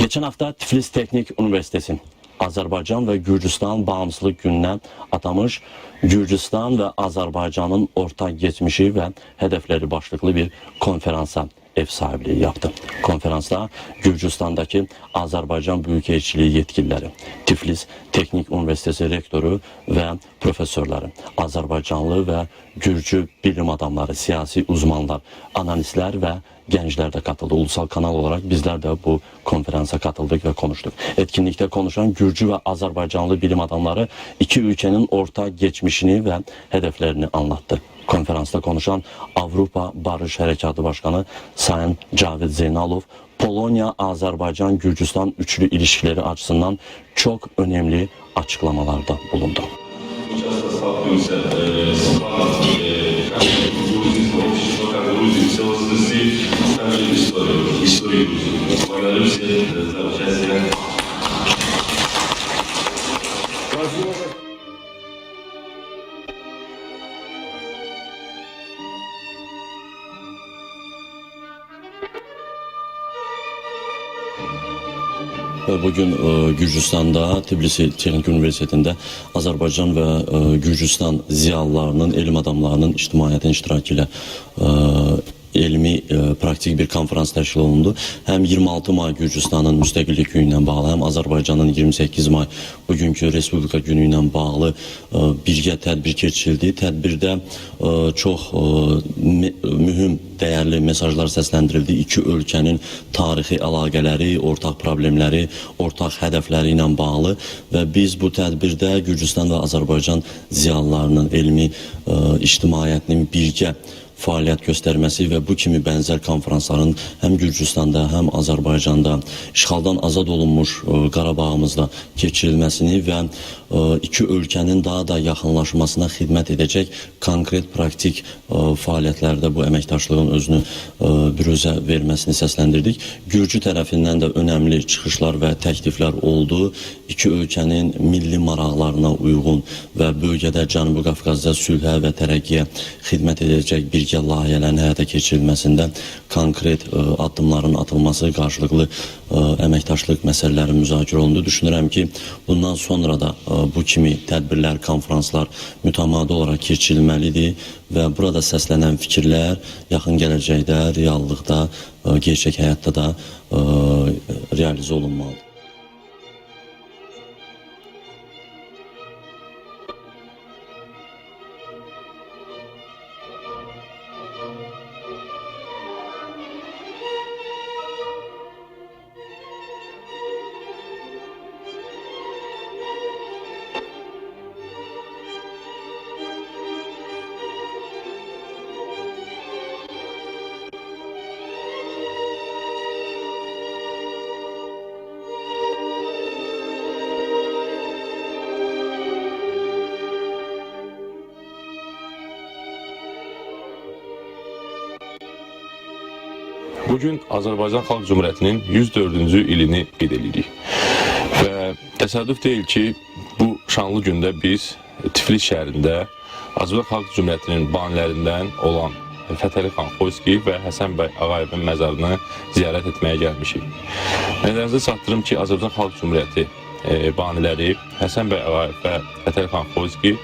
Geçen hafta Tiflis Teknik Üniversitesi Azerbaycan ve Gürcistan bağımsızlık gününe atamış Gürcistan ve Azerbaycan'ın ortak geçmişi ve hedefleri başlıklı bir konferansa ev sahipliği yaptı. Konferansta Gürcistan'daki Azerbaycan Büyükelçiliği yetkilileri, Tiflis Teknik Üniversitesi rektörü ve profesörleri, Azerbaycanlı ve Gürcü bilim adamları, siyasi uzmanlar, analistler ve gençler de katıldı. Ulusal kanal olarak bizler de bu konferansa katıldık ve konuştuk. Etkinlikte konuşan Gürcü ve Azerbaycanlı bilim adamları iki ülkenin ortak geçmişini ve hedeflerini anlattı. Konferansta konuşan Avrupa Barış Harekatı Başkanı Sayın Cavid Zeynalov, Polonya, Azerbaycan, Gürcistan üçlü ilişkileri açısından çok önemli açıklamalarda bulundu. часто Bugün e, Gürcistan'da Tbilisi Teknik Üniversitesi'nde Azerbaycan ve e, Gürcistan ziyalılarının, elim adamlarının ictimaiyyətin iştirakı ilə e, elmi e, praktik bir konferans təşkil olundu. Həm 26 may Gürcistanın müstəqillik günü bağlı, həm Azərbaycanın 28 may bugünkü Respublika günü bağlı e, birgə tədbir keçirildi. Tədbirdə e, çox e, mühüm dəyərli mesajlar səsləndirildi. İki ölkənin tarixi əlaqələri, ortaq problemləri, ortaq hədəfləri ilə bağlı və biz bu tədbirdə Gürcüstan və Azərbaycan ziyalılarının, elmi e, ictimaiyyətinin birgə fəaliyyət göstərməsi və bu kimi bənzər konferansların həm Gürcüstanda, həm Azərbaycanda işğaldan azad olunmuş e, Qarabağımızda keçirilməsini və e, iki ölkənin daha da yaxınlaşmasına xidmət edəcək konkret praktik e, fəaliyyətlərdə bu əməkdaşlığın özünü büruzə verməsini səsləndirdik. Gürcü tərəfindən də önəmli çıxışlar və təkliflər oldu. İki ölkənin milli maraqlarına uyğun və bölgədə Cənubi Qafqazda sülhə və tərəqqiyə xidmət edəcək birgə layihələrin həyata keçirilməsində konkret ə, addımların atılması, qarşılıqlı ə, əməkdaşlıq məsələləri müzakirə olundu. Düşünürəm ki, bundan sonra da ə, bu kimi tədbirlər, konferanslar mütəmadi olaraq keçirilməlidir və burada səslənən fikirlər yaxın gələcəkdə, reallıqda, ə, gerçək həyatda da ə, realizə olunmalıdır. Bugün Azərbaycan Xalq Cümhuriyyətinin 104-cü ilini qeyd edirik. Və təsadüf deyil ki, bu şanlı gündə biz Tiflis şəhərində Azərbaycan Xalq Cümhuriyyətinin banilərindən olan Fətəli xan Xoyski və Həsən bəy Ağayevin məzarını ziyarət etməyə gəlmişik. Nəzərinizə çatdırım ki, Azərbaycan Xalq Cümhuriyyəti e, baniləri Həsən bəy Ağayev və Fətəli xan Xoyski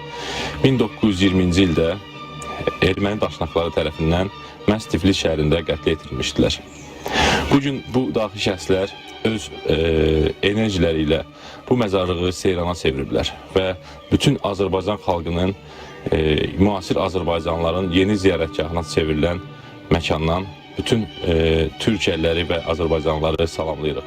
1920-ci ildə erməni daşnaqları tərəfindən məhz Tiflis şəhərində qətlə yetirilmişdilər. Bugün bu daxili şəxslər öz e, enerjiləri ilə bu məzarlığı seyrana çeviriblər və bütün Azərbaycan xalqının e, müasir Azərbaycanlıların yeni ziyarətgahına çevrilən məkandan bütün e, Türkiyəliləri və Azərbaycanlıları salamlayırıq.